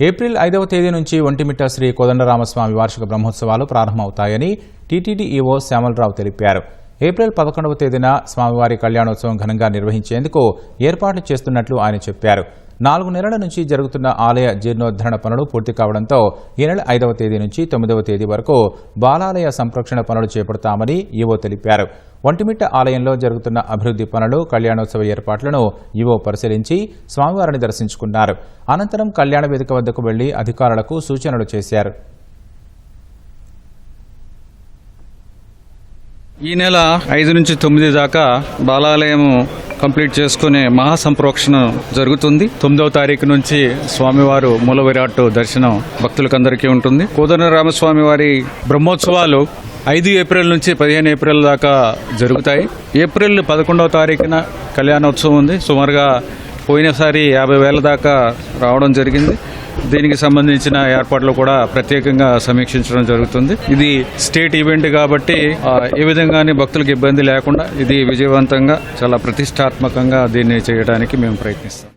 April ఐదవ తేదీ నుంచి ఒంటిమిట్ట శ్రీ కోదండరామస్వామి వార్షిక బ్రహ్మోత్సవాలు ప్రారంభమవుతాయని టీటీడీ ఈవో శ్యామలరావు తెలిపారు. ఏప్రిల్ పదకొండవ తేదీన స్వామివారి కళ్యాణోత్సవం ఘనంగా నిర్వహించేందుకు ఏర్పాట్లు చేస్తున్నట్లు ఆయన చెప్పారు. నాలుగు నెలల నుంచి జరుగుతున్న ఆలయ జీర్ణోద్ధరణ పనులు పూర్తి కావడంతో ఈ నెల ఐదవ తేదీ నుంచి తొమ్మిదవ తేదీ వరకు బాలాలయ సంరక్షణ పనులు చేపడతామని ఈవో తెలిపారు. ఒంటిమిట్ట ఆలయంలో జరుగుతున్న అభివృద్ధి పనులు కళ్యాణోత్సవ ఏర్పాట్లను ఈవో పరిశీలించి స్వామివారిని దర్శించుకున్నారు. అనంతరం కళ్యాణ వేదిక వద్దకు వెళ్ళి అధికారులకు సూచనలు చేశారు. ఈ నెల ఐదు నుంచి తొమ్మిది దాకా బాలాలయము కంప్లీట్ చేసుకునే మహాసంప్రోక్షణ జరుగుతుంది. తొమ్మిదవ తారీఖు నుంచి స్వామివారు మూల విరాట్ దర్శనం భక్తులకందరికీ ఉంటుంది. కోదండ రామస్వామి వారి బ్రహ్మోత్సవాలు ఐదు ఏప్రిల్ నుంచి పదిహేను ఏప్రిల్ దాకా జరుగుతాయి. ఏప్రిల్ పదకొండవ తారీఖున కళ్యాణోత్సవం ఉంది. సుమారుగా పోయినసారి యాభై వేల దాకా రావడం జరిగింది. దీనికి సంబంధించిన ఏర్పాట్లు కూడా ప్రత్యేకంగా సమీక్షించడం జరుగుతుంది. ఇది స్టేట్ ఈవెంట్ కాబట్టి ఏ విధంగానే భక్తులకు ఇబ్బంది లేకుండా ఇది విజయవంతంగా చాలా ప్రతిష్టాత్మకంగా దీన్ని చేయడానికి మేము ప్రయత్నిస్తాం.